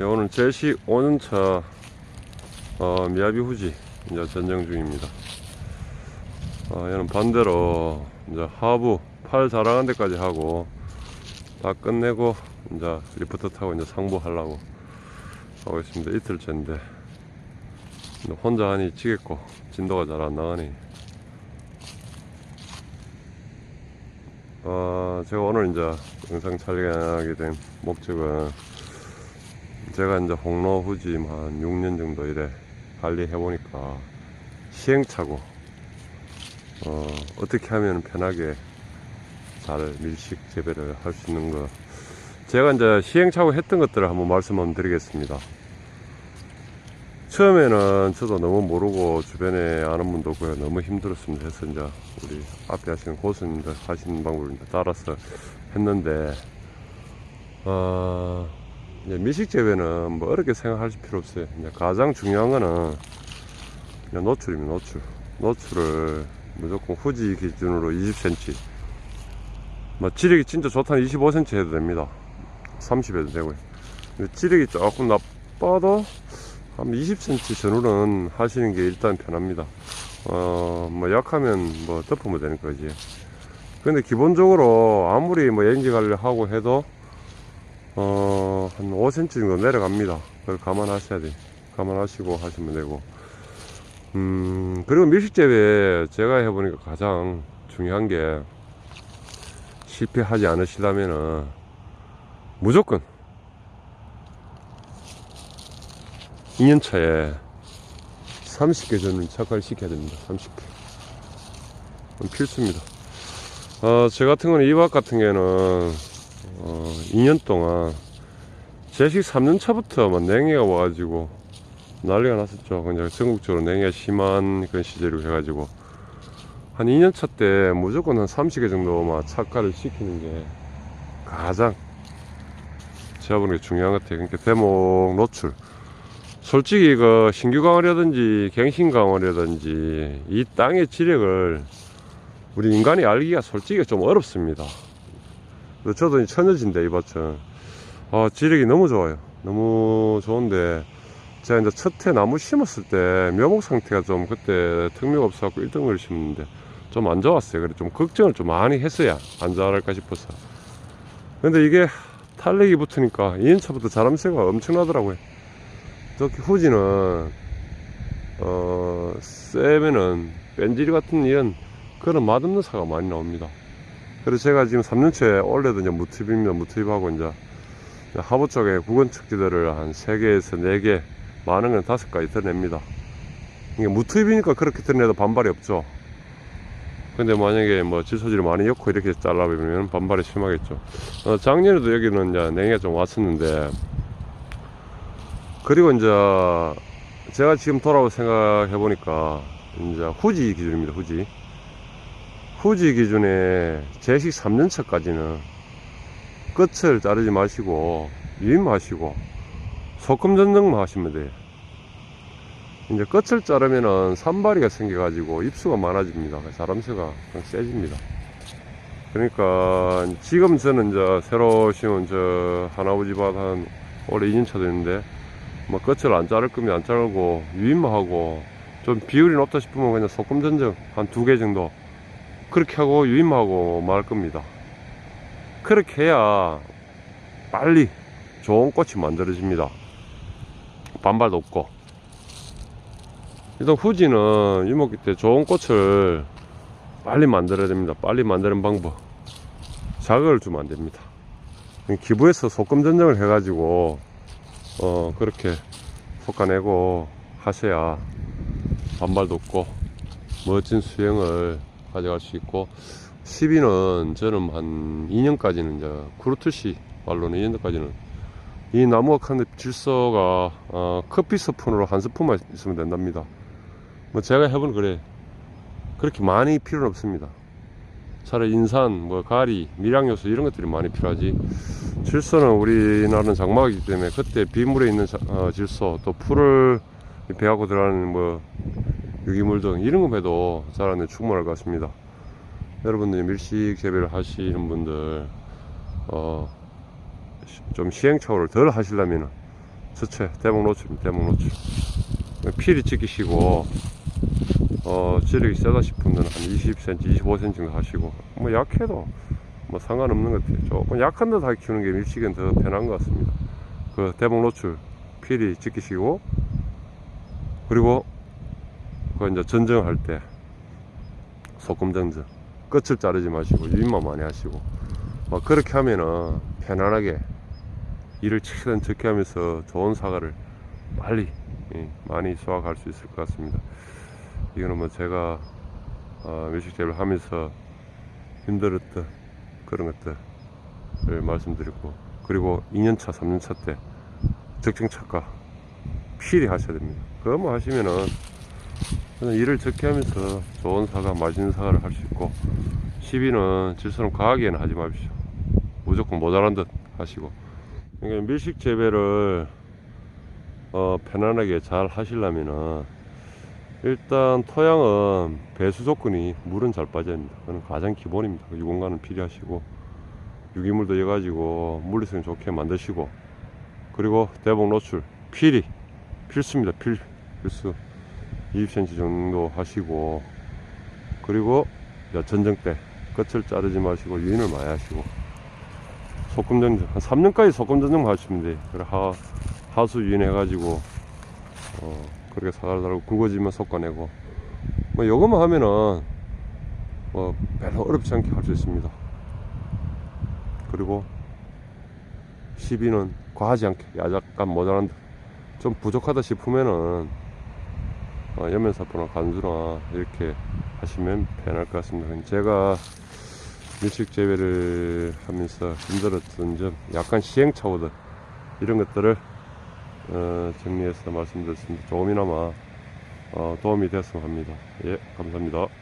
네, 오늘 제시 5년차 어, 미야비 후지 이제 전쟁 중입니다. 어, 얘는 반대로 이제 하부 팔 자랑한 데까지 하고 다 끝내고 이제 리프트 타고 이제 상부 하려고 하고 있습니다. 이틀째인데 혼자 하니 지겠고 진도가 잘 안 나가니 어, 제가 오늘 이제 영상 촬영하게 된 목적은 제가 이제 홍로 후지 한 6년 정도 이래 관리해 보니까 시행착오 어, 어떻게 하면 편하게 잘 밀식 재배를 할 수 있는 거 제가 이제 시행착오 했던 것들을 한번 말씀 한번 드리겠습니다. 처음에는 저도 너무 모르고 주변에 아는 분도 없고 너무 힘들었습니다. 해서 이제 우리 앞에 하시는 고수님들 하시는 방법을 따라서 했는데, 어, 이제 미식 재배는 뭐 어렵게 생각하실 필요 없어요. 이제 가장 중요한 거는 그냥 노출입니다. 노출. 노출을 무조건 후지 기준으로 20cm. 뭐 지력이 진짜 좋다면 25cm 해도 됩니다. 30 해도 되고요. 근데 지력이 조금 나빠도 한 20cm 전후는 하시는 게 일단 편합니다. 어, 뭐 약하면 뭐 덮으면 되는 거지. 근데 기본적으로 아무리 뭐 엔지 관리 하고 해도 어, 한 5cm 정도 내려갑니다. 그걸 감안하셔야 돼. 감안하시고 하시면 되고. 음, 그리고 밀식재배 제가 해보니까 가장 중요한 게 실패하지 않으시려면은 무조건 2년차에 30개 전을 착화시켜야 됩니다. 30개. 그건 필수입니다. 어, 저 같은 경우는 이박 같은 경우는 어, 2년 동안 제식 3년 차부터 막 냉해가 와가지고 난리가 났었죠. 그냥 전국적으로 냉해 심한 그런 시절이고 해가지고 한 2년 차 때 무조건 한 30개 정도만 착화를 시키는 게 가장 제가 보는 게 중요한 것 같아요. 그러니까 대목 노출. 솔직히 그 신규 강화라든지 갱신 강화라든지 이 땅의 지력을 우리 인간이 알기가 솔직히 좀 어렵습니다. 그래서 저도 이 천여진데 이 밭은 아, 지력이 너무 좋아요. 너무 좋은데 제가 이제 첫 해 나무 심었을 때 묘목 상태가 좀 그때 특묘가 없어갖고 1등을 심는데 좀 안 좋았어요. 그래 좀 걱정을 좀 많이 했어야 안 자랄까 싶어서. 근데 이게 탄력이 붙으니까 2년차부터 자람새가 엄청나더라고요. 특히 후지는 어 세면은 뺀질이 같은 이런 그런 맛없는 사가 많이 나옵니다. 그래서 제가 지금 3년째 올해도 이제 무투입입니다. 무투입하고 이제 하부 쪽에 구근 척지들을 한 3개에서 4개 많은 건 5가지 드냅니다. 이게 무투입이니까 그렇게 드내도 반발이 없죠. 근데 만약에 뭐 질소질을 많이 엮고 이렇게 잘라버리면 반발이 심하겠죠. 어, 작년에도 여기는 이제 냉해가 좀 왔었는데 그리고 이제 제가 지금 돌아오 생각해 보니까 이제 후지 기준입니다. 후지. 후지 기준에 제식 3년차까지는 끝을 자르지 마시고 유인마시고 소금 전등만 하시면 돼요. 이제 끝을 자르면은 산발이가 생겨 가지고 입수가 많아집니다. 자람새가 세집니다. 그러니까 지금 저는 이제 새로 심은 저 하나부지 밭한 올해 2년차 됐는데 뭐 끝을 안 자를 거면 안 자르고 유인만 하고 좀 비율이 높다 싶으면 그냥 소금 전등 한 두 개 정도 그렇게 하고 유인만 하고 말 겁니다. 그렇게 해야 빨리 좋은 꽃이 만들어집니다. 반발도 없고. 일단 후지는 유목기 때 좋은 꽃을 빨리 만들어야 됩니다. 빨리 만드는 방법. 자극을 주면 안 됩니다. 기부해서 소금 전쟁을 해가지고, 어, 그렇게 솎아내고 하셔야 반발도 없고, 멋진 수영을 가져갈 수 있고, 10위는 저는 한 2년까지는 이제 크루트시 말로는 2년까지는 이 나무가 하는데 질소가 어, 커피 스푼으로 한 스푼만 있으면 된답니다. 뭐 제가 해본 그래 그렇게 많이 필요는 없습니다. 차라리 인산, 뭐 가리, 미량 요소 이런 것들이 많이 필요하지. 질소는 우리나라는 장마이기 때문에 그때 빗물에 있는 자- 어, 질소 또 풀을 배하고 들어가는 뭐 유기물 등 이런 거 해도 자라는 데 충분할 것 같습니다. 여러분들이 밀식 재배를 하시는 분들 어, 시- 좀 시행착오를 덜 하시려면 저체 대목 노출입니다. 대목 노출. 필이 찍히시고 어 지력이 세다 싶으면 한 20cm, 25cm 정도 하시고 뭐 약해도 뭐 상관없는 것 같아요. 조금 약한 데다 키우는 게 밀식은 더 편한 것 같습니다. 그 대목 노출 필이 찍히시고 그리고 그 이제 전정할 때 소금 전정 끝을 자르지 마시고 유인만 많이 하시고 막 그렇게 하면은 편안하게 일을 최대한 적게 하면서 좋은 사과를 빨리 예, 많이 수확할 수 있을 것 같습니다. 이거는 뭐 제가 어, 밀식재배를 하면서 힘들었던 그런 것들을 말씀드리고 그리고 2년차, 3년차 때 적정착과 필히 하셔야 됩니다. 그거만 하시면은 저는 일을 적게 하면서 좋은 사과, 맛있는 사과를 할 수 있고 시비는 질소는 과하게는 하지 마십시오. 무조건 모자란 듯 하시고 그러니까 밀식 재배를 어, 편안하게 잘 하시려면은 일단 토양은 배수 조건이 물은 잘 빠져야 합니다. 그건 가장 기본입니다. 그 유공간은 필요하시고 유기물도 넣어가지고 물리성 좋게 만드시고 그리고 대복 노출 필히 필수입니다. 필, 필수 20cm 정도 하시고 그리고 전정 때 끝을 자르지 마시고 유인을 많이 하시고 소금 전정 한 3년까지 소금 전정 하시면 돼요. 그래 하, 하수 유인 해가지고 어, 그렇게 달고 굵어지면 솎아내고 뭐 요것만 하면은 뭐 별로 어렵지 않게 할 수 있습니다. 그리고 시비는 과하지 않게 약간 모자란다 좀 부족하다 싶으면은 어, 연면사포나 간수나 이렇게 하시면 편할 것 같습니다. 제가 밀식 재배를 하면서 힘들었던 점, 약간 시행착오들 이런 것들을 어, 정리해서 말씀드렸습니다. 조금이나마 어, 도움이 되었으면 합니다. 예, 감사합니다.